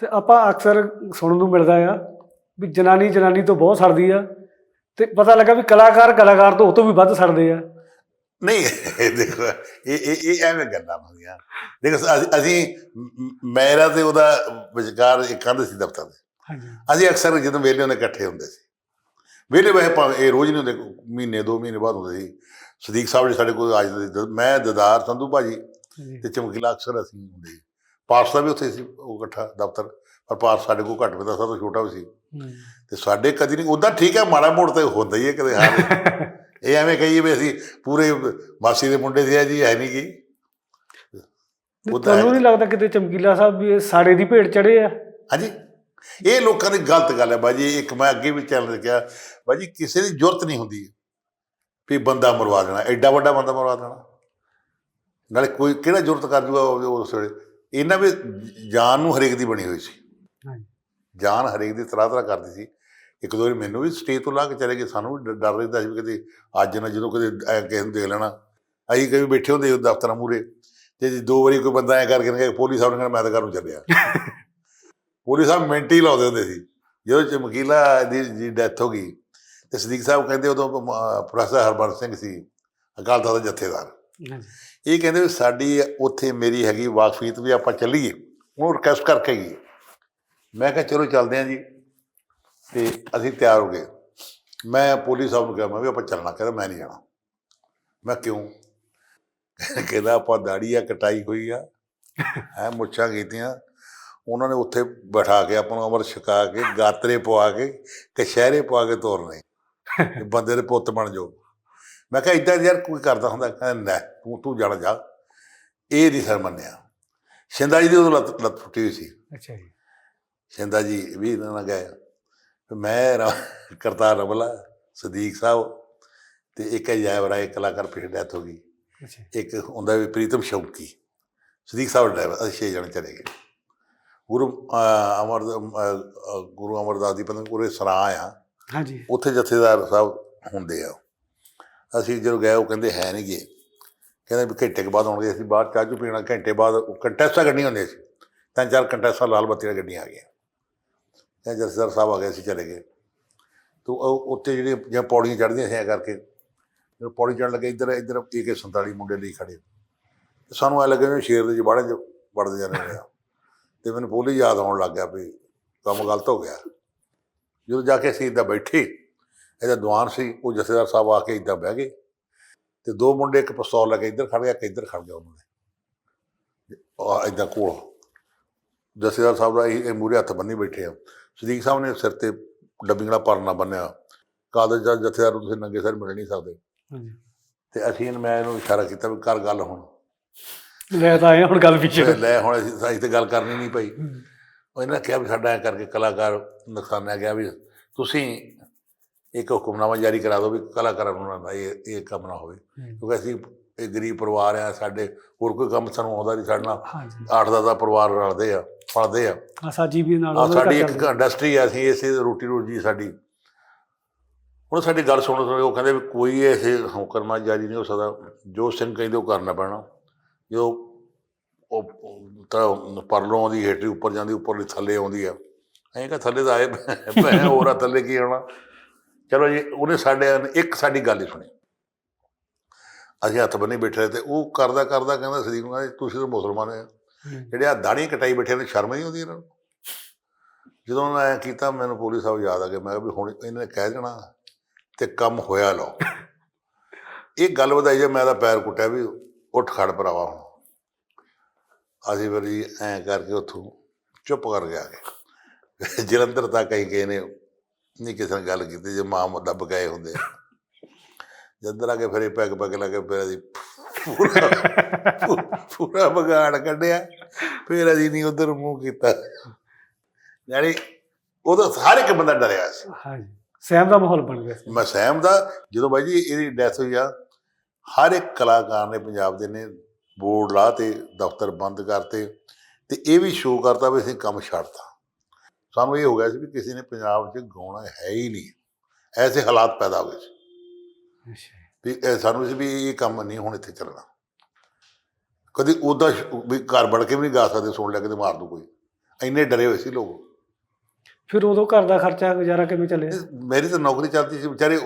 ਤੇ ਆਪਾਂ ਅਕਸਰ ਸੁਣਨ ਨੂੰ ਮਿਲਦਾ ਆ ਵੀ ਜਨਾਨੀ ਜਨਾਨੀ ਤੋਂ ਬਹੁਤ ਸੜਦੀ ਆ ਤੇ ਪਤਾ ਲੱਗਾ ਵੀ ਕਲਾਕਾਰ ਕਲਾਕਾਰ ਤੋਂ ਉਹ ਤੋਂ ਵੀ ਵੱਧ ਸੜਦੇ ਆ। ਨਹੀਂ ਦੇਖੋ ਇਹ ਇਹ ਇਹ ਐਵੇਂ ਗੱਲਾਂ ਹੁੰਦੀਆਂ। ਦੇਖੋ ਅਸੀਂ ਮੇਰਾ ਤੇ ਉਹਦਾ ਵਿਚਕਾਰ ਇੱਕ ਕੰਧ ਸੀ ਦਫ਼ਤਰ ਦੇ। ਹਾਂਜੀ। ਅਸੀਂ ਅਕਸਰ ਜਦੋਂ ਵੇਲੇ ਹੁੰਦੇ ਇਕੱਠੇ ਹੁੰਦੇ ਸੀ। ਵੇਲੇ ਵੈਸੇ ਭਾਵੇਂ ਇਹ ਰੋਜ਼ ਨਹੀਂ ਹੁੰਦੇ ਮਹੀਨੇ ਦੋ ਮਹੀਨੇ ਬਾਅਦ ਹੁੰਦੇ ਸੀ। ਸਦੀਕ ਸਾਹਿਬ ਜੀ ਸਾਡੇ ਕੋਲ ਸੀ ਮੈਂ ਦਦਾਰ ਸੰਧੂ ਭਾਜੀ ਤੇ ਚਮਕੀਲਾ ਅਕਸਰ ਅਸੀਂ ਹੁੰਦੇ ਸੀ। ਪਾਰਸ ਦਾ ਵੀ ਉੱਥੇ ਸੀ ਉਹ ਇਕੱਠਾ ਦਫ਼ਤਰ ਪਰ ਪਾਰਸ ਸਾਡੇ ਕੋਲ ਘੱਟ ਪੈਂਦਾ ਸਭ ਤੋਂ ਛੋਟਾ ਵੀ ਸੀ। ਤੇ ਸਾਡੇ ਕਦੀ ਨਹੀਂ ਉਦਾਂ ਠੀਕ ਹੈ ਮਾੜਾ ਮੋੜ ਤੇ ਹੁੰਦਾ ਹੀ ਹੈ ਕਦੇ ਹਾਂ ਇਹ ਐਵੇਂ ਕਹੀਏ ਵੀ ਅਸੀਂ ਪੂਰੇ ਮਾਸੀ ਦੇ ਮੁੰਡੇ ਆ ਜੀ ਹੈ ਨਹੀਂ ਕੀ ਤਾਂ ਤੁਹਾਨੂੰ ਨਹੀਂ ਲੱਗਦਾ ਕਿਤੇ ਚਮਕੀਲਾ ਸਾਹਿਬ ਵੀ ਸਾੜੇ ਦੀ ਭੇਟ ਚੜੇ ਆ? ਹਾਂਜੀ। ਇਹ ਲੋਕਾਂ ਦੀ ਗਲਤ ਗੱਲ ਹੈ ਬਾਜੀ ਇੱਕ ਮੈਂ ਅੱਗੇ ਵੀ ਚੱਲ ਰਿਹਾ ਬਾਜੀ ਕਿਸੇ ਦੀ ਜ਼ਰੂਰਤ ਨਹੀਂ ਹੁੰਦੀ ਵੀ ਬੰਦਾ ਮਰਵਾ ਦੇਣਾ ਐਡਾ ਵੱਡਾ ਬੰਦਾ ਮਰਵਾ ਦੇਣਾ। ਨਾਲੇ ਕੋਈ ਕਿਹੜਾ ਜ਼ਰੂਰਤ ਕਰ ਜੂਗਾ ਉਸ ਵੇਲੇ? ਇਹਨਾਂ ਵੀ ਜਾਨ ਨੂੰ ਹਰੇਕ ਦੀ ਬਣੀ ਹੋਈ ਸੀ। ਹਾਂਜੀ। ਜਾਨ ਹਰੇਕ ਦੀ ਤਰ੍ਹਾਂ ਤਰ੍ਹਾਂ ਕਰਦੀ ਸੀ। ਇੱਕ ਦੋ ਵਾਰੀ ਮੈਨੂੰ ਵੀ ਸਟੇਜ ਤੋਂ ਲਾ ਕੇ ਚਲੇ ਗਏ। ਸਾਨੂੰ ਵੀ ਡਰ ਰਹਿੰਦਾ ਸੀ ਕਿਤੇ ਅੱਜ ਨਾ ਜਦੋਂ ਐ ਕਿਸੇ ਨੂੰ ਦੇਖ ਲੈਣਾ। ਅਸੀਂ ਕਈ ਬੈਠੇ ਹੁੰਦੇ ਦਫ਼ਤਰਾਂ ਮੂਰੇ ਤੇ ਜੇ ਦੋ ਵਾਰੀ ਕੋਈ ਬੰਦਾ ਐ ਕਰਕੇ ਨਾ ਪੁਲਿਸ ਸਾਹਿਬ ਨੇ ਕਹਿਣਾ ਮੈਂ ਤਾਂ ਘਰ ਚੱਲਿਆ। ਪੁਲਿਸ ਸਾਹਿਬ ਮਿੰਟ ਹੀ ਲਾਉਂਦੇ ਹੁੰਦੇ ਸੀ। ਜਦੋਂ ਚਮਕੀਲਾ ਦੀ ਦੀ ਡੈਥ ਹੋ ਗਈ ਤੇ ਸਦੀਕ ਸਾਹਿਬ ਕਹਿੰਦੇ ਉਦੋਂ ਪ੍ਰੋਫੈਸਰ ਹਰਬੰਸ ਸਿੰਘ ਸੀ ਅਕਾਲ ਤਖਤ ਦਾ ਜਥੇਦਾਰ। ਇਹ ਕਹਿੰਦੇ ਵੀ ਸਾਡੀ ਉੱਥੇ ਮੇਰੀ ਹੈਗੀ ਵਾਕਫੀਤ ਵੀ ਆਪਾਂ ਚੱਲੀਏ ਉਹਨੂੰ ਰਿਕਵੈਸਟ ਕਰਕੇ ਗਈ ਮੈਂ ਕਿਹਾ ਚਲੋ ਚੱਲਦੇ ਆਂ ਜੀ। ਤੇ ਅਸੀਂ ਤਿਆਰ ਹੋ ਗਏ। ਮੈਂ ਪੁਲਿਸ ਸਾਹਿਬ ਨੂੰ ਕਿਹਾ ਮੈਂ ਵੀ ਆਪਾਂ ਚੱਲਣਾ ਕਹਿੰਦਾ ਮੈਂ ਨਹੀਂ ਜਾਣਾ। ਮੈਂ ਕਿਉਂ? ਕਹਿੰਦਾ ਆਪਾਂ ਦਾੜੀ ਆ ਕਟਾਈ ਹੋਈ ਆ ਹੈ ਮੁੱਛਾਂ ਕੀਤੀਆਂ। ਉਹਨਾਂ ਨੇ ਉੱਥੇ ਬਿਠਾ ਕੇ ਆਪਾਂ ਨੂੰ ਅਮਰ ਛਕਾ ਕੇ ਗਾਤਰੇ ਪਵਾ ਕੇ ਕਸ਼ਹਿਰੇ ਪਵਾ ਕੇ ਤੋਰਨੇ। ਬੰਦੇ ਦੇ ਪੁੱਤ ਬਣ ਜਾਓ। ਮੈਂ ਕਿਹਾ ਇਦਾਂ ਯਾਰ ਕੋਈ ਕਰਦਾ ਹੁੰਦਾ ਕਹਿੰਦਾ ਨਾ ਤੂੰ ਤੂੰ ਜਾਣਾ ਜਾ। ਇਹ ਨਹੀਂ ਸਰ ਮੰਨਿਆ। ਸ਼ਿੰਦਾ ਜੀ ਦੀ ਉਦੋਂ ਲੱਤ ਲੱਤ ਟੁੱਟੀ ਹੋਈ ਸੀ। ਅੱਛਾ ਜੀ। ਸ਼ਿੰਦਾ ਜੀ ਵੀ ਇਹਨਾਂ ਨਾਲ ਗਏ। ਤੇ ਮੈਂ ਕਰਤਾਰ ਰਮਲਾ ਸਦੀਕ ਸਾਹਿਬ ਤੇ ਇੱਕ ਜੈਵਰਾ ਇੱਕ ਕਲਾਕਾਰ ਪਿਛੇ ਡੈਥ ਹੋ ਗਈ। ਇੱਕ ਹੁੰਦਾ ਵੀ ਪ੍ਰੀਤਮ ਸ਼ੌਕੀ। ਸਦੀਕ ਸਾਹਿਬ ਡਰਾਈਵਰ ਅਸੀਂ ਛੇ ਜਣੇ ਚਲੇ ਗਏ। ਗੁਰੂ ਅਮਰ ਗੁਰੂ ਅਮਰਦਾਸ ਦੀ ਪਤਨੀ ਪੂਰੇ ਸਰਾਂ ਆ। ਹਾਂਜੀ। ਉੱਥੇ ਜਥੇਦਾਰ ਸਾਹਿਬ ਹੁੰਦੇ ਆ। ਅਸੀਂ ਜਦੋਂ ਗਏ, ਉਹ ਕਹਿੰਦੇ ਹੈ ਨਹੀਂ ਗਏ ਕਹਿੰਦੇ ਵੀ ਘੰਟੇ ਕੁ ਬਾਅਦ ਆਉਣਗੇ, ਅਸੀਂ ਬਾਹਰ ਚਾਹ ਚੂ ਪੀਣਾ। ਘੰਟੇ ਬਾਅਦ ਕੰਟੈਸਟਾਂ ਗੱਡੀਆਂ ਹੁੰਦੀਆਂ ਸੀ। ਤਿੰਨ ਚਾਰ ਕੰਟੈਸਟਾਂ ਲਾਲ ਬੱਤੀ ਦੀਆਂ ਗੱਡੀਆਂ ਆ ਗਈਆਂ। ਤੇ ਜਥੇਦਾਰ ਸਾਹਿਬ ਆ ਗਏ, ਅਸੀਂ ਚਲੇ ਗਏ। ਤੋ ਉਹ ਉੱਤੇ ਜਿਹੜੇ ਜਾਂ ਪੌੜੀਆਂ ਚੜ੍ਹਦੀਆਂ ਸੀ, ਐਂ ਕਰਕੇ। ਜਦੋਂ ਪੌੜੀ ਚੜ੍ਹਨ ਲੱਗੇ, ਇੱਧਰ ਇੱਧਰ ਕੇ 47 ਮੁੰਡੇ ਲਈ ਖੜੇ। ਸਾਨੂੰ ਐ ਲੱਗੇ ਜਿਵੇਂ ਸ਼ੇਰ ਦੇ ਜਬਾੜੇ ਚ ਵੜਦੇ ਜਾਂਦੇ ਨੇ ਤੇ ਮੈਨੂੰ ਪੋਲੀ ਯਾਦ ਆਉਣ ਲੱਗ ਗਿਆ ਵੀ ਕੰਮ ਗਲਤ ਹੋ ਗਿਆ। ਜਦੋਂ ਜਾ ਕੇ ਅਸੀਂ ਇੱਦਾਂ ਬੈਠੇ ਇਹਦਾ ਦੀਵਾਨ ਸੀ ਉਹ ਜਥੇਦਾਰ ਸਾਹਿਬ ਆ ਕੇ ਇੱਦਾਂ ਬਹਿ ਗਏ ਤੇ ਦੋ ਮੁੰਡੇ ਇੱਕ ਪਿਸਤੌਲ ਲੈ ਕੇ ਇੱਧਰ ਖੜ ਗਿਆ ਕਿ ਇੱਧਰ ਖੜ ਗਿਆ ਉਹਨਾਂ ਨੇ ਆ ਇੱਦਾਂ ਕੋਲ। ਜਥੇਦਾਰ ਸਾਹਿਬ ਦਾ ਇਹ ਮੂਰੇ ਹੱਥ ਬੰਨੀ ਬੈਠੇ ਆ। ਸਦੀਕ ਸਾਹਿਬ ਨੇ ਸਿਰ ਤੇ ਡੱਬੀ ਵਾਲਾ ਪਰਨਾ ਬੰਨਿਆ ਕਾਦਰ ਜੱਜ ਜਥੇਦਾਰ ਨੂੰ ਤੁਸੀਂ ਨੰਗੇ ਸਿਰ ਮਿਲ ਨਹੀਂ ਸਕਦੇ। ਹਾਂਜੀ। ਤੇ ਅਸੀਂ ਮੈਂ ਇਹਨੂੰ ਇਸ਼ਾਰਾ ਕੀਤਾ ਵੀ ਕਰ ਗੱਲ ਹੁਣ। ਲੈ ਤਾਂ ਆਏ ਹੁਣ ਗੱਲ ਪਿੱਛੇ। ਲੈ ਹੁਣ ਅਸੀਂ ਅਸੀਂ ਤੇ ਗੱਲ ਕਰਨੀ ਨਹੀਂ ਪਈ। ਉਹ ਇਹਨਾਂ ਕਿਹਾ ਵੀ ਸਾਡਾ ਐ ਕਰਕੇ ਕਲਾਕਾਰ ਨੁਕਸਾਨਿਆ ਗਿਆ ਵੀ ਤੁਸੀਂ ਇੱਕ ਹੁਕਮਨਾਮਾ ਜਾਰੀ ਕਰਾ ਦਿਓ ਵੀ ਕਲਾਕਾਰਾਂ ਨੂੰ ਨਾ ਇਹ ਇਹ ਕੰਮ ਨਾ ਹੋਵੇ। ਕਿਉਂਕਿ ਅਸੀਂ ਇਹ ਗਰੀਬ ਪਰਿਵਾਰ ਆ ਸਾਡੇ ਹੋਰ ਕੋਈ ਕੰਮ ਸਾਨੂੰ ਆਉਂਦਾ ਨਹੀਂ ਸਾਡੇ ਨਾਲ ਹਾਂਜੀ ਅੱਠ ਦਸ ਦਾ ਪਰਿਵਾਰ ਰਲਦੇ ਆ ਪਲਦੇ ਆ। ਆ ਸਾਜੀ ਵੀ ਨਾਲ ਦੇ ਸਾਡੀ ਇੱਕ। ਇੰਡਸਟਰੀ ਆ ਅਸੀਂ ਇਸੇ ਰੋਟੀ ਰੋਜੀ ਸਾਡੀ। ਹੁਣ ਸਾਡੀ ਗੱਲ ਸੁਣ ਉਹ ਕਹਿੰਦੇ ਵੀ ਕੋਈ ਇਹ ਹੁਕਮਨਾਮਾ ਜਾਰੀ ਨਹੀਂ ਹੋ ਸਕਦਾ। ਜੋ ਸਿੰਘ ਕਹਿੰਦੇ ਉਹ ਕਰਨਾ ਪੈਣਾ। ਜੋ ਉਹ ਤਾਂ ਪਰਲੋਂ ਆਉਂਦੀ ਹੇਠੀ ਉੱਪਰ ਜਾਂਦੀ ਉੱਪਰਲੀ ਥੱਲੇ ਆਉਂਦੀ ਆ। ਐਂ ਕਿ ਥੱਲੇ ਤਾਂ ਆਏ ਪਏ ਹੋਰ ਆ ਥੱਲੇ ਕੀ ਆਉਣਾ? ਚਲੋ ਜੀ ਉਹਨੇ ਸਾਡੇ ਇੱਕ ਸਾਡੀ ਗੱਲ ਹੀ ਸੁਣੀ। ਅਸੀਂ ਹੱਥ ਬੰਨੀ ਬੈਠੇ ਤੇ ਉਹ ਕਰਦਾ ਕਰਦਾ ਕਹਿੰਦਾ ਸਦੀਕ ਨੂੰ ਕਹਿੰਦਾ ਤੁਸੀਂ ਤਾਂ ਮੁਸਲਮਾਨ ਹੂੰ। ਜਿਹੜੇ ਆ ਦਾੜੀ ਕਟਾਈ ਬੈਠੇ ਨੇ ਸ਼ਰਮ ਨਹੀਂ ਆਉਂਦੀ ਇਹਨਾਂ ਨੂੰ? ਜਦੋਂ ਉਹਨਾਂ ਐ ਕੀਤਾ ਮੈਨੂੰ ਪੁਲਿਸ ਸਾਹਿਬ ਯਾਦ ਆ ਗਿਆ ਮੈਂ ਕਿਹਾ ਵੀ ਹੁਣ ਇਹਨੇ ਨੇ ਕਹਿ ਦੇਣਾ ਤੇ ਕੰਮ ਹੋਇਆ ਲਓ। ਇਹ ਗੱਲ ਵਧਾਈ ਜੇ ਮੈਂ ਤਾਂ ਪੈਰ ਕੁੱਟਿਆ ਵੀ ਉੱਠ ਖੜ ਭਰਾਵਾ ਹੁਣ। ਅਸੀਂ ਫਿਰ ਜੀ ਐਂ ਕਰਕੇ ਉੱਥੋਂ ਚੁੱਪ ਕਰ ਗਿਆ ਜਲੰਧਰ ਤੱਕ ਅਸੀਂ ਗਏ ਨੇ। ਨਹੀਂ ਕਿਸੇ ਨਾਲ ਗੱਲ ਕੀਤੀ ਜੇ ਮਾਂ ਦੱਬ ਗਏ ਹੁੰਦੇ। ਜੰਦਰ ਆ ਕੇ ਫਿਰ ਇਹ ਪੈਗ ਪੈਗ ਲਾ ਕੇ ਫਿਰ ਅਸੀਂ ਪੂਰਾ ਪੂਰਾ ਬਗਾੜ ਕੱਢਿਆ। ਫਿਰ ਅਸੀਂ ਨਹੀਂ ਉਧਰ ਮੂੰਹ ਕੀਤਾ। ਯਾਨੀ ਉਦੋਂ ਹਰ ਇੱਕ ਬੰਦਾ ਡਰਿਆ ਸੀ। ਹਾਂਜੀ। ਸਹਿਮ ਦਾ ਮਾਹੌਲ ਬਣ ਗਿਆ ਸੀ। ਮੈਂ ਸਹਿਮ ਦਾ ਜਦੋਂ ਬਾਈ ਜੀ ਇਹਦੀ ਡੈਥ ਹੋਈ ਆ ਹਰ ਇੱਕ ਕਲਾਕਾਰ ਨੇ ਪੰਜਾਬ ਦੇ ਨੇ ਬੋਰਡ ਲਾ ਤੇ ਦਫ਼ਤਰ ਬੰਦ ਕਰਤੇ ਤੇ ਇਹ ਵੀ ਸ਼ੋਅ ਕਰਤਾ ਵੀ ਅਸੀਂ ਕੰਮ ਛੱਡਤਾ। ਸਾਨੂੰ ਇਹ ਹੋ ਗਿਆ ਸੀ ਵੀ ਕਿਸੇ ਨੇ ਪੰਜਾਬ 'ਚ ਗਾਉਣਾ ਹੈ ਹੀ ਨਹੀਂ। ਐਸੇ ਹਾਲਾਤ ਪੈਦਾ ਹੋ ਗਏ ਸੀ। ਅੱਛਾ। ਵੀ ਸਾਨੂੰ ਸੀ ਵੀ ਇਹ ਕੰਮ ਨਹੀਂ ਹੁਣ ਇੱਥੇ ਚੱਲਣਾ। ਕਦੀ ਉਹਦਾ ਵੀ ਘਰ ਵੜ ਕੇ ਵੀ ਨਹੀਂ ਗਾ ਸਕਦੇ ਸੁਣ ਲਿਆ ਕਿਤੇ ਮਾਰ ਦੂ ਕੋਈ। ਇੰਨੇ ਡਰੇ ਹੋਏ ਸੀ ਲੋਕ। ਫਿਰ ਉਦੋਂ ਘਰ ਦਾ ਖਰਚਾ ਗੁਜ਼ਾਰਾ ਕਿਵੇਂ ਚੱਲਿਆ? ਤੇ ਮੇਰੀ ਤਾਂ ਨੌਕਰੀ ਚੱਲਦੀ ਸੀ ਵਿਚਾਰੇ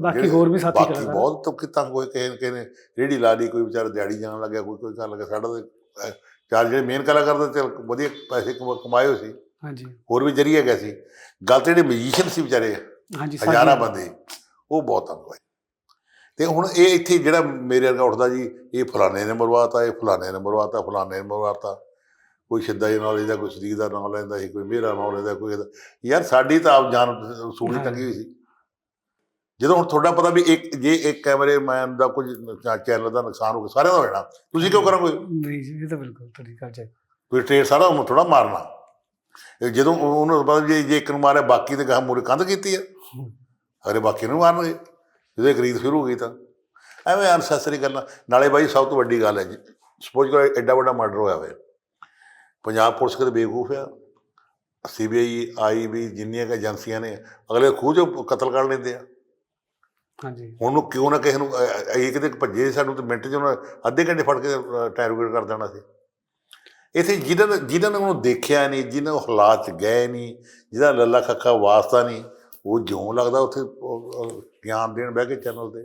ਬਾਕੀ ਹੋਰ ਵੀ ਸਾਥੀ ਕਲਾਕਾਰ। ਬਹੁਤ ਤੋਂ ਤੰਗ ਹੋਏ ਕਿਸੇ ਕਿਸੇ ਨੇ ਰੇੜੀ ਲਾ ਲਈ ਕੋਈ ਵਿਚਾਰਾ ਦਿਹਾੜੀ ਜਾਣ ਲੱਗਿਆ ਕੋਈ ਕੋਈ ਕਰਨ ਲੱਗਾ ਸਾਡਾ ਤਾਂ ਚਾਰ ਜਿਹੜੇ ਮੇਨ ਕਲਾਕਾਰ ਤਾਂ ਚੱਲ ਵਧੀਆ ਪੈਸੇ ਕਮਾ- ਕਮਾਏ ਹੋਏ ਸੀ। ਹਾਂਜੀ। ਹੋਰ ਵੀ ਜਰੀਆ ਗਿਆ ਸੀ। ਗੱਲ ਤੇ ਜਿਹੜੇ ਮਿਊਜ਼ੀਸ਼ੀਅਨ ਸੀ ਵਿਚਾਰੇ ਹਾਂਜੀ ਹਜ਼ਾਰਾਂ ਬੰਦੇ ਉਹ ਬਹੁਤ ਤੰਗ ਹੋਏ। ਤੇ ਹੁਣ ਇਹ ਇੱਥੇ ਜਿਹੜਾ ਮੇਰੇ ਵਰਗਾ ਉੱਠਦਾ ਜੀ ਇਹ ਫਲਾਣੇ ਨੇ ਮਰਵਾਤਾ ਇਹ ਫਲਾਣੇ ਨੇ ਮਰਵਾਤਾ ਫਲਾਣੇ ਨੇ ਮਰਵਾਤਾ। ਕੋਈ ਸਿੱਧਾ ਜੀ ਨੌਲੇਜ ਦਾ ਕੋਈ ਸਦੀਕ ਦਾ ਨਾਮ ਲੈਂਦਾ ਸੀ ਕੋਈ ਮੇਰਾ ਨਾਮ ਲੈਂਦਾ ਕੋਈ ਇਹਦਾ। ਯਾਰ ਸਾਡੀ ਤਾਂ ਆਪ ਜਾਨ ਹਾਂ। ਟੰਗੀ ਹੋਈ ਸੀ। ਜਦੋਂ ਹੁਣ ਤੁਹਾਡਾ ਪਤਾ ਵੀ ਇੱਕ ਜੇ ਇੱਕ ਕੈਮਰੇਮੈਨ ਦਾ ਕੁਝ ਚੈਨਲ ਦਾ ਨੁਕਸਾਨ ਹੋ ਗਿਆ ਸਾਰਿਆਂ ਦਾ ਹੋ ਜਾਣਾ। ਤੁਸੀਂ ਕਿਉਂ ਕਰੋਗੇ ਨਹੀਂ ਜੀ ਇਹ ਤਾਂ ਬਿਲਕੁਲ ਤੁਹਾਡੀ ਗੱਲ ਕੋਈ ਟ੍ਰੇਡ ਸਾਰਾ ਉਹਨੂੰ ਥੋੜਾ ਮਾਰਨਾ। ਜਦੋਂ ਉਹ- ਉਹਨੂੰ ਪਤਾ ਵੀ ਜੇ ਜੇ ਇੱਕ ਨੂੰ ਮਾਰਿਆ ਬਾਕੀ ਤੇ ਗਾਹ ਮੂਰੇ ਕੰਧ ਕੀਤੀ ਆ। ਅਰੇ ਬਾਕੀ ਨੂੰ ਮਾਰਨਗੇ। ਜਦੋਂ ਖਰੀਦ ਸ਼ੁਰੂ ਹੋ ਗਈ ਤਾਂ। ਐਵੇਂ ਅਨਸੈਸਰੀ ਗੱਲਾਂ। ਨਾਲੇ ਬਾਈ ਸਭ ਤੋਂ ਵੱਡੀ ਗੱਲ ਹੈ ਜੀ ਸਪੋਜ਼ ਕਰੋ ਐਡਾ ਵੱਡਾ ਮਰਡਰ ਹੋਇਆ ਹੋਵੇ ਪੰਜਾਬ ਪੁਲਿਸ ਕਦੇ ਬੇਵਕੂਫ ਆ? ਸੀਬੀਆਈ ਆਈ ਵੀ ਜਿੰਨੀਆਂ ਕਿ ਏਜੰਸੀਆਂ ਨੇ ਅਗਲੇ ਖੂਜ ਕਤਲ ਕਰ ਲੈਂਦੇ ਆ। ਹਾਂਜੀ। ਹੁਣ ਨੂੰ ਕਿਉਂ ਨਾ ਕਿਸੇ ਨੂੰ ਇਹ ਕਿਤੇ ਭੱਜੇ ਸਾਨੂੰ ਤੇ ਮਿੰਟ 'ਚ ਉਹਨਾਂ ਅੱਧੇ ਘੰਟੇ ਫੜ ਕੇ ਟੈਰੋਗੇਟ ਕਰ ਦੇਣਾ ਸੀ। ਇਥੇ ਜਿਹਨਾਂ ਨੇ ਜਿਨ੍ਹਾਂ ਨੇ ਉਹਨੂੰ ਦੇਖਿਆ ਨਹੀਂ ਜਿਨ੍ਹਾਂ ਉਹ ਹਾਲਾਤ 'ਚ ਗਏ ਨਹੀਂ ਜਿਹਦਾ ਲੱਲਾ ਖੱਖਾ ਵਾਸਤਾ ਨਹੀਂ ਉਹ ਜਿਉਂ ਲੱਗਦਾ ਉੱਥੇ ਗਿਆਨ ਦੇਣ ਬਹਿ ਕੇ ਚੈਨਲ ਤੇ।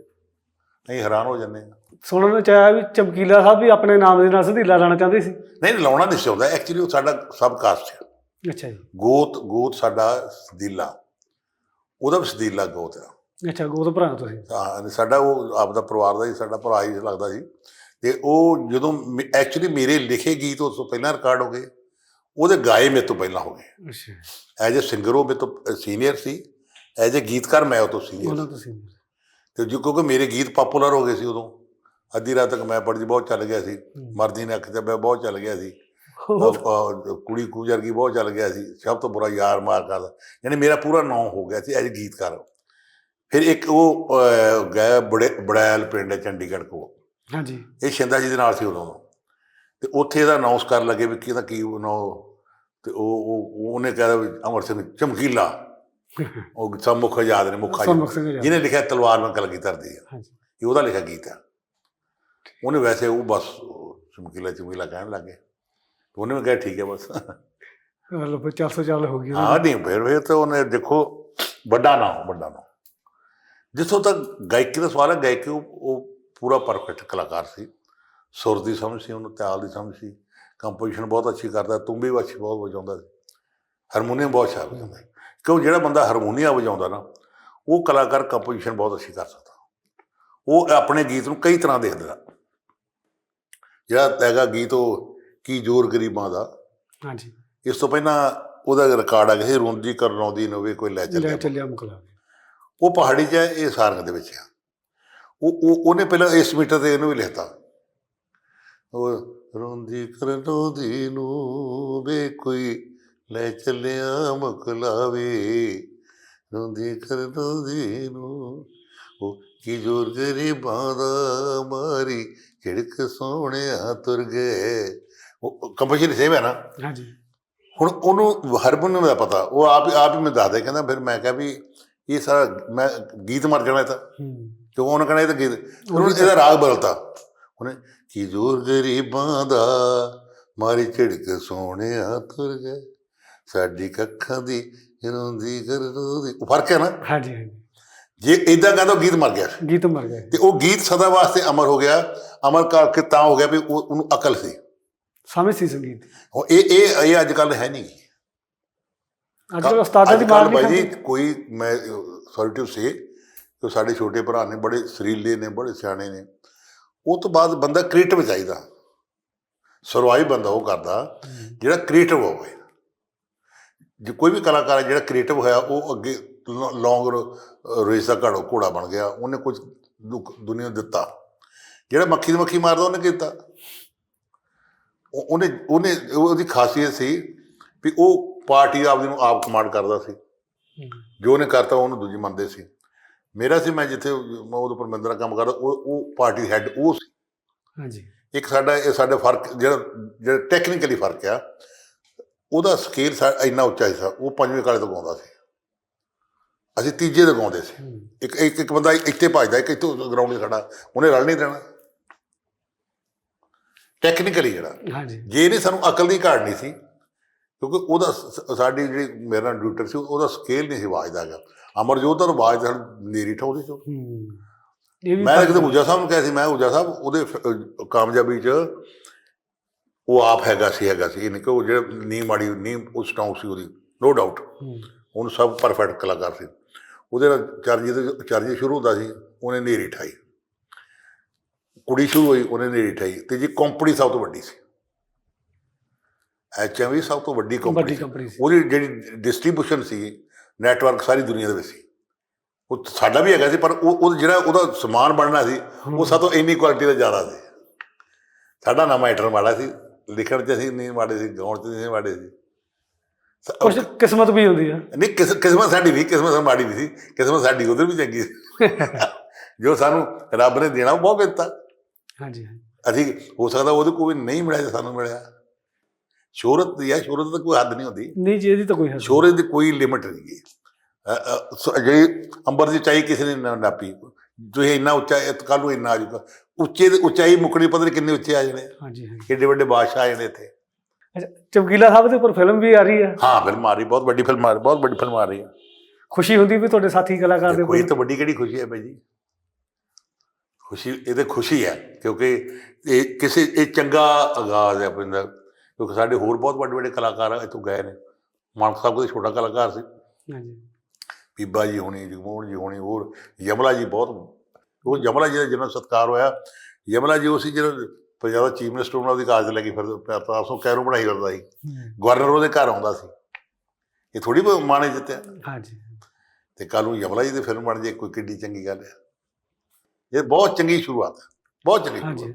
ਅਸੀਂ ਹੈਰਾਨ ਹੋ ਜੰਨੇ ਸੁਣਨ ਨੂੰ ਚਾਹਿਆ ਵੀ ਚਮਕੀਲਾ ਸਾਹਿਬ ਵੀ ਆਪਣੇ ਨਾਮ ਦੇ ਨਾਲ ਸਧੀਲਾ ਲਾਣਾ ਚਾਹੁੰਦੇ ਸੀ। ਨਹੀਂ ਲਾਉਣਾ ਨਹੀਂ ਚਾਹੁੰਦਾ। ਐਕਚੁਅਲੀ ਉਹ ਸਾਡਾ ਸਬ ਕਾਸਟ ਹੈ ਅੱਛਾ ਜੀ। ਗੋਤ ਗੋਤ ਸਾਡਾ ਸਦੀਲਾ ਉਹਦਾ ਵੀ ਸਦੀਲਾ ਗੋਤ ਆ। ਅੱਛਾ ਗੋਦ ਭਰਾ ਤੁਸੀਂ। ਹਾਂ ਸਾਡਾ ਉਹ ਆਪਦਾ ਪਰਿਵਾਰ ਦਾ ਹੀ ਸਾਡਾ ਭਰਾ ਹੀ ਲੱਗਦਾ ਸੀ। ਤੇ ਉਹ ਜਦੋਂ ਐਕਚੁਅਲੀ ਮੇਰੇ ਲਿਖੇ ਗੀਤ ਉਸ ਤੋਂ ਪਹਿਲਾਂ ਰਿਕਾਰਡ ਹੋ ਗਏ ਉਹਦੇ ਗਾਏ ਮੇਰੇ ਤੋਂ ਪਹਿਲਾਂ ਹੋ ਗਏ। ਅੱਛਾ। ਐਜ ਅ ਸਿੰਗਰ ਉਹ ਮੇਰੇ ਤੋਂ ਸੀਨੀਅਰ ਸੀ। ਐਜ ਅ ਗੀਤਕਾਰ ਮੈਂ ਉਹ ਤੋਂ ਸੀਨੀਅਰ ਉਹਨਾਂ ਤੁਸੀਂ ਤੇ ਜੋ ਕਿਉਂਕਿ ਮੇਰੇ ਗੀਤ ਪਪੂਲਰ ਹੋ ਗਏ ਸੀ ਉਦੋਂ ਅੱਧੀ ਰਾਤ ਤੱਕ ਮੈਂ ਪੜਦੀ ਬਹੁਤ ਚੱਲ ਗਿਆ ਸੀ। ਮਰਦੀ ਨੇ ਅੱਖ ਤੇ ਬਹੁਤ ਚੱਲ ਗਿਆ ਸੀ। ਕੁੜੀ ਕੂਜਰਗੀ ਬਹੁਤ ਚੱਲ ਗਿਆ ਸੀ। ਸਭ ਤੋਂ ਬੁਰਾ ਯਾਰ ਮਾਰ ਕਰਦਾ ਯਾਨੀ ਮੇਰਾ ਪੂਰਾ ਨਾਮ ਹੋ ਗਿਆ ਸੀ ਐਜ ਗੀਤਕਾਰ। ਫਿਰ ਇੱਕ ਉਹ ਬੜੇ ਬੜੈਲ ਪਿੰਡ ਚੰਡੀਗੜ੍ਹ ਕੋਲ। ਹਾਂਜੀ। ਇਹ ਸ਼ਿੰਦਾ ਜੀ ਦੇ ਨਾਲ ਸੀ ਉਦੋਂ। ਤੇ ਉੱਥੇ ਇਹਦਾ ਅਨਾਉਂਸ ਕਰਨ ਲੱਗੇ ਵੀ ਕਿਹਦਾ ਕੀ ਨਾਂ ਤੇ ਉਹ ਉਹ ਉਹਨੇ ਕਹਿਆ ਵੀ ਅਮਰ ਸਿੰਘ ਚਮਕੀਲਾ। ਉਹ ਸਭ ਮੁੱਖ ਯਾਦ ਨੇ ਮੁੱਖਾ। ਜਿਹਨੇ ਲਿਖਿਆ ਤਲਵਾਰ ਮੈਂ ਕਲਗੀ ਧਰਦੀ ਹੈ ਹਾਂਜੀ। ਇਹ ਉਹਦਾ ਲਿਖਿਆ ਗੀਤ ਹੈ ਉਹਨੇ ਵੈਸੇ ਉਹ ਬਸ ਚਮਕੀਲਾ ਚਮਕੀਲਾ ਕਹਿਣ ਲੱਗੇ। ਉਹਨੇ ਵੀ ਕਿਹਾ ਠੀਕ ਹੈ ਬਸ। ਲੋ ਫਿਰ 400 ਚੱਲ ਹੋ ਗਈ ਹਾਂ ਨਹੀਂ ਫਿਰ ਫਿਰ ਤਾਂ ਉਹਨੇ ਦੇਖੋ ਵੱਡਾ ਨਾਮ ਵੱਡਾ ਨਾਮ ਜਿੱਥੋਂ ਤੱਕ ਗਾਇਕੀ ਦਾ ਸਵਾਲ ਹੈ ਗਾਇਕੀ ਉਹ ਪੂਰਾ ਪਰਫੈਕਟ ਕਲਾਕਾਰ ਸੀ। ਸੁਰ ਦੀ ਸਮਝ ਸੀ ਉਹਨੂੰ ਤਾਲ ਦੀ ਸਮਝ ਸੀ। ਕੰਪੋਜੀਸ਼ਨ ਬਹੁਤ ਅੱਛੀ ਕਰਦਾ ਤੁੰਬੀ ਵੀ ਅੱਛੀ ਬਹੁਤ ਵਜਾਉਂਦਾ ਸੀ। ਹਾਰਮੋਨੀਅਮ ਬਹੁਤ ਸ਼ਾਨਦਾਰ ਵਜਾਉਂਦਾ। ਕਿਉਂ ਜਿਹੜਾ ਬੰਦਾ ਹਾਰਮੋਨੀਅਮ ਵਜਾਉਂਦਾ ਨਾ ਉਹ ਕਲਾਕਾਰ ਕੰਪੋਜੀਸ਼ਨ ਬਹੁਤ ਅੱਛੀ ਕਰ ਸਕਦਾ। ਉਹ ਆਪਣੇ ਗੀਤ ਨੂੰ ਕਈ ਤਰ੍ਹਾਂ ਦੇਖਦਾ। ਜਿਹੜਾ ਹੈਗਾ ਗੀਤ ਉਹ ਕੀ ਜੋਰ ਗਰੀਬਾਂ ਦਾ। ਨੇ। ਹਾਂਜੀ। ਇਸ ਤੋਂ ਪਹਿਲਾਂ ਉਹਦਾ ਰਿਕਾਰਡ ਆ ਗਿਆ ਸੀ ਰੋਂਦੀ ਕਰਨੌਦੀ ਨਵੇਂ ਕੋਈ ਲੈ ਲੈ ਚੱਲਿਆ ਮੁਕਲਾ ਉਹ ਪਹਾੜੀ 'ਚ ਇਹ ਸਾਰੰਗ ਦੇ ਵਿੱਚ ਆ। ਉਹ ਉਹ ਉਹਨੇ ਪਹਿਲਾਂ ਇਸ ਮੀਟਰ ਤੇ ਇਹਨੂੰ ਵੀ ਲਿਖਤਾ। ਉਹ ਰੋਂਦੀ ਕਰਨੌਦੀ ਨੂੰ ਵੇ ਕੋਈ ਲੈ ਚੱਲਿਆ ਮੁਕਲਾਵੇ ਰੋਂਦੀ ਕਰਨੌਦੀ ਨੂੰ ਉਹ ਕੀ ਜੋਰ ਗਰੀਬਾਂ ਦਾ ਮਾਰੀ ਝਿੜਕ ਸੋਹਣਿਆ ਤੁਰ ਗਏ। ਉਹ ਕੰਪੋਜੀਸ਼ਨ ਸੇਮ ਹੈ ਨਾ? ਹਾਂਜੀ। ਹੁਣ ਉਹਨੂੰ ਹਰਮੋਨੀਅਮ ਦਾ ਪਤਾ ਉਹ ਆਪ ਆਪ ਹੀ ਮੈਨੂੰ ਦੱਸਦਾ ਕਹਿੰਦਾ ਫਿਰ ਮੈਂ ਕਿਹਾ ਵੀ ਇਹ ਸਾਰਾ ਮੈਂ ਗੀਤ ਮਰ ਜਾਣਾ ਤਾਂ। ਕਿਉਂ ਉਹਨੇ ਕਹਿਣਾ ਇਹ ਤਾਂ ਗੀਤ। ਫਿਰ ਉਹਨੇ ਇਹਦਾ ਰਾਗ ਬਦਲਤਾ। ਉਹਨੇ ਕੀ ਜ਼ੋਰ ਗਰੀਬਾਂ ਦਾ ਮਾਰੀ ਝਿੜਕ ਸੋਹਣਿਆ ਤੁਰ ਗਏ। ਸਾਡੀ ਕੱਖਾਂ ਦੀ ਰੋਂਦੀ ਕਰਦੀ ਉਹ ਫ਼ਰਕ ਹੈ ਨਾ? ਹਾਂਜੀ ਹਾਂਜੀ। ਜੇ ਇਦਾਂ ਕਹਿੰਦਾ ਉਹ ਗੀਤ ਮਰ ਗਿਆ। ਗੀਤ ਮਰ ਗਏ ਤੇ ਉਹ ਗੀਤ ਸਦਾ ਵਾਸਤੇ ਅਮਰ ਹੋ ਗਿਆ। ਅਮਰ ਕਰਕੇ ਤਾਂ ਹੋ ਗਿਆ ਵੀ ਉਹ- ਉਹਨੂੰ ਅਕਲ ਸੀ। ਸਮਝ ਸੀ ਸੰਗੀਤ। ਇਹ ਇਹ ਇਹ ਅੱਜ ਕੱਲ ਹੈ ਨਹੀਂ। ਅੱਜ ਕੱਲ ਉਸਤਾਦਾਂ ਦੀ ਮਾਰ ਨਹੀਂ ਖਾਂਦੇ। ਕੋਈ ਮੈਂ ਸੌਰੀ ਟੂ ਸੇ ਕਿ ਸਾਡੇ ਛੋਟੇ ਭਰਾ ਨੇ ਬੜੇ ਸਰੀਲੇ ਨੇ ਬੜੇ ਸਿਆਣੇ ਨੇ ਉਹ ਤੋਂ ਬਾਅਦ ਬੰਦਾ ਕ੍ਰੀਏਟਿਵ ਚਾਹੀਦਾ। ਸਰਵਾਈਵ ਬੰਦਾ ਉਹ ਕਰਦਾ ਜਿਹੜਾ ਕ੍ਰੀਏਟਿਵ ਹੋਵੇ। ਜੇ ਕੋਈ ਵੀ ਕਲਾਕਾਰ ਹੈ ਜਿਹੜਾ ਕ੍ਰੀਏਟਿਵ ਹੋਇਆ ਉਹ ਅੱਗੇ ਲੌਂਗ ਰੇਸ ਦਾ ਘੜੋ ਘੋੜਾ ਬਣ ਗਿਆ ਉਹਨੇ ਕੁਝ ਦੁੱਖ ਦੁਨੀਆ ਦਿੱਤਾ। ਜਿਹੜਾ ਮੱਖੀ ਦੀ ਮੱਖੀ ਮਾਰਦਾ ਉਹਨੇ ਕੀ ਦਿੱਤਾ ਉਹ- ਉਹਨੇ ਉਹਨੇ ਉਹਦੀ ਖਾਸੀਅਤ ਸੀ ਵੀ ਉਹ ਪਾਰਟੀ ਆਪਦੀ ਨੂੰ ਆਪ ਕਮਾਂਡ ਕਰਦਾ ਸੀ। ਜੋ ਉਹਨੇ ਕਰਤਾ ਉਹਨੂੰ ਦੂਜੀ ਮੰਨਦੇ ਸੀ। ਮੇਰਾ ਸੀ ਮੈਂ ਜਿੱਥੇ ਮੈਂ ਉਦੋਂ ਪਰਮਿੰਦਰ ਦਾ ਕੰਮ ਕਰਦਾ ਉਹ ਉਹ ਪਾਰਟੀ ਹੈੱਡ ਉਹ ਸੀ। ਹਾਂਜੀ। ਇੱਕ ਸਾਡਾ ਇਹ ਸਾਡੇ ਫ਼ਰਕ ਜਿਹੜਾ ਜਿਹੜਾ ਟੈਕਨੀਕਲੀ ਫ਼ਰਕ ਆ ਉਹਦਾ ਸਕੇਲ ਇੰਨਾ ਉੱਚਾ ਸੀ ਉਹ ਪੰਜਵੇਂ ਕਾਲੇ ਤੋਂ ਗਾਉਂਦਾ ਸੀ। ਅਸੀਂ ਤੀਜੇ ਤੋਂ ਗਾਉਂਦੇ ਸੀ। ਇੱਕ ਇੱਕ ਇੱਕ ਬੰਦਾ ਇੱਥੇ ਭੱਜਦਾ ਇੱਕ ਇੱਥੇ ਗਰਾਊਂਡ 'ਤੇ ਖੜਾ ਉਹਨੇ ਰਲ ਨਹੀਂ ਦੇਣਾ। ਟੈਕਨੀਕਲੀ ਜਿਹੜਾ ਹਾਂਜੀ। ਜੇ ਇਹਨੇ ਸਾਨੂੰ ਅਕਲ ਦੀ ਘਾਟ ਨਹੀਂ ਸੀ ਕਿਉਂਕਿ ਉਹਦਾ ਸਾਡੀ ਜਿਹੜੀ ਮੇਰੇ ਨਾਲ ਡਿਊਟਰ ਸੀ ਉਹਦਾ ਸਕੇਲ ਨਹੀਂ ਸੀ ਆਵਾਜ਼ ਦਾ ਗਾ ਅਮਰਜੋਤ ਦਾ ਆਵਾਜ਼ ਤਾਂ ਨੇਰੀ ਠਾਉਂਦੀ ਸੀ ਮੈਂ ਕਿਤੇ। ਉਜਾ ਸਾਹਿਬ ਨੂੰ ਕਿਹਾ ਸੀ ਮੈਂ ਉਜਾ ਸਾਹਿਬ ਉਹਦੇ ਕਾਮਯਾਬੀ 'ਚ ਉਹ ਆਪ ਹੈਗਾ ਸੀ ਹੈਗਾ ਸੀ। ਇਹ ਨਹੀਂ ਕਿ ਉਹ ਜਿਹੜਾ ਨੀਂਹ ਮਾੜੀ ਨੀਂਹ ਉਹ ਸਟਰੋਂਗ ਸੀ ਉਹਦੀ ਨੋ ਡਾਊਟ ਹੂੰ, ਉਹਨੂੰ ਸਭ ਪਰਫੈਕਟ ਕਲਾਕਾਰ ਸੀ। ਉਹਦੇ ਨਾਲ ਚਰਜੀ ਚਰਜੀ ਸ਼ੁਰੂ ਹੁੰਦਾ ਸੀ ਉਹਨੇ ਨੇਰੀ ਠਾਈ। ਕੁੜੀ ਸ਼ੁਰੂ ਹੋਈ ਉਹਨੇ ਨੇਰੀ ਠਾਈ। ਤੇ ਜੀ ਕੰਪਨੀ ਸਭ ਤੋਂ ਵੱਡੀ ਸੀ। ਐਚਐਮਵੀ ਸਭ ਤੋਂ ਵੱਡੀ ਕੰਪਨੀ ਸੀ। ਉਹਦੀ ਜਿਹੜੀ ਡਿਸਟ੍ਰੀਬਿਊਸ਼ਨ ਸੀ ਨੈਟਵਰਕ ਸਾਰੀ ਦੁਨੀਆ ਦੇ ਵਿੱਚ ਸੀ। ਉਹ ਸਾਡਾ ਵੀ ਹੈਗਾ ਸੀ ਪਰ ਉਹ ਉਹ ਜਿਹੜਾ ਉਹਦਾ ਸਮਾਨ ਬਣਨਾ ਸੀ ਉਹ ਸਾਤੋਂ ਇੰਨੀ ਕੁਆਲਿਟੀ ਦਾ ਜ਼ਿਆਦਾ ਸੀ। ਸਾਡਾ ਨਾਮ ਐਟਰ ਮਾੜਾ ਸੀ ਲਿਖਣ 'ਚ ਅਸੀਂ ਨਹੀਂ ਮਾੜੇ ਸੀ ਗਾਉਣ 'ਚ ਨਹੀਂ ਮਾੜੇ ਸੀ। ਕੁਝ ਕਿਸਮਤ ਵੀ ਹੁੰਦੀ ਆ। ਨਹੀਂ ਕਿਸ ਕਿਸਮਤ ਸਾਡੀ ਵੀ ਕਿਸਮਤ ਮਾੜੀ ਨਹੀਂ ਸੀ ਕਿਸਮਤ ਸਾਡੀ ਉਧਰ ਵੀ ਚੰਗੀ ਸੀ। ਜੋ ਸਾਨੂੰ ਰੱਬ ਨੇ ਦੇਣਾ ਉਹ ਬਹੁਤ ਦਿੱਤਾ ਹਾਂਜੀ ਹਾਂਜੀ। ਅਸੀਂ ਹੋ ਸਕਦਾ ਉਹਦੇ ਕੋਈ ਨਹੀਂ ਮਿਲਿਆ ਜੇ ਸਾਨੂੰ ਮਿਲਿਆ। ਸ਼ੋਹਰਤ ਦੀ ਹੈ ਸ਼ੋਹਰਤ ਦਾ ਕੋਈ ਹੱਦ ਨਹੀਂ ਹੁੰਦੀ। ਨਹੀਂ ਜੀ ਇਹਦੀ ਤਾਂ ਕੋਈ ਹੱਦ। ਸ਼ੋਹਰਤ ਦੀ ਕੋਈ ਲਿਮਿਟ ਨਹੀਂ ਸ- ਜਿਹੜੀ ਅੰਬਰ ਦੀ ਉਚਾਈ ਕਿਸੇ ਨੇ ਨਾ ਨਾਪੀ। ਤੁਸੀਂ ਇੰਨਾ ਉੱਚਾ ਕੱਲ ਨੂੰ ਇੰਨਾ ਆ ਜਾਊਗਾ। ਉੱਚੇ ਦੀ ਉਚਾਈ ਮੁੱਕਣੀ ਪਤਾ ਨਹੀਂ ਕਿੰਨੇ ਉੱਚੇ ਆ ਜਾਣੇ। ਹਾਂਜੀ ਹਾਂਜੀ। ਕਿੱਡੇ ਵੱਡੇ ਬਾਦਸ਼ਾਹ ਆ ਜਾਣੇ ਇੱਥੇ। ਅੱਛਾ ਚਮਕੀਲਾ ਸਾਹਿਬ ਦੇ ਉੱਪਰ ਫਿਲਮ ਵੀ ਆ ਰਹੀ ਹੈ। ਹਾਂ ਫਿਲਮ ਆ ਰਹੀ ਬਹੁਤ ਵੱਡੀ ਫਿਲਮ ਆ ਰਹੀ ਬਹੁਤ ਵੱਡੀ ਫਿਲਮ ਆ ਰਹੀ ਹੈ। ਖੁਸ਼ੀ ਹੁੰਦੀ ਵੀ ਤੁਹਾਡੇ ਸਾਥੀ ਕਲਾਕਾਰ ਦੇ ਕੋਈ ਤਾਂ ਵੱਡੀ ਕਿਹੜੀ ਖੁਸ਼ੀ ਹੈ ਭਾਈ ਜੀ। ਖੁਸ਼ੀ ਇਹ ਤੇ ਖੁਸ਼ੀ ਹੈ ਕਿਉਂਕਿ ਇਹ ਕਿਸੇ ਇਹ ਚੰਗਾ ਆਗਾਜ਼ ਹੈ ਪਿੰਦਾ ਕਿਉਂਕਿ ਸਾਡੇ ਹੋਰ ਬਹੁਤ ਵੱਡੇ ਵੱਡੇ ਕਲਾਕਾਰ ਇੱਥੋਂ ਗਏ ਨੇ। ਮਾਨਕ ਸਾਹਿਬ ਕੋਈ ਛੋਟਾ ਕਲਾਕਾਰ ਸੀ। ਹਾਂਜੀ। ਬੀਬਾ ਜੀ ਹੋਣੀ ਜਗਮੋਹਨ ਜੀ ਹੋਣੀ ਹੋਰ ਯਮਲਾ ਜੀ ਬਹੁਤ ਉਹ ਯਮਲਾ ਜੀ ਦਾ ਜਿਹਨਾਂ ਸਤਕਾਰ ਹੋਇਆ ਯਮਲਾ ਜੀ ਉਹ ਸੀ ਜਿਹੜਾ ਪੰਜਾਬ ਦਾ ਚੀਫ ਮਿਨਿਸਟਰ ਉਹਨਾਂ ਦੀ ਕਾਰਜ ਲੱਗੀ ਫਿਰ ਪ੍ਰਤਾਪ ਕੈਰੋ ਬਣਾਈ ਕਰਦਾ ਸੀ। ਗਵਰਨਰ ਉਹਦੇ ਘਰ ਆਉਂਦਾ ਸੀ। ਇਹ ਥੋੜੀ ਮਾਣੇ ਜਿੱਤਿਆ। ਹਾਂਜੀ। ਤੇ ਕੱਲ ਨੂੰ ਯਮਲਾ ਜੀ ਦੀ ਫਿਲਮ ਬਣ ਜੇ ਕੋਈ ਕਿੱਡੀ ਚੰਗੀ ਗੱਲ ਹੈ। ਇਹ ਬਹੁਤ ਚੰਗੀ ਸ਼ੁਰੂਆਤ ਹੈ ਬਹੁਤ ਚੰਗੀ ਹਾਂਜੀ।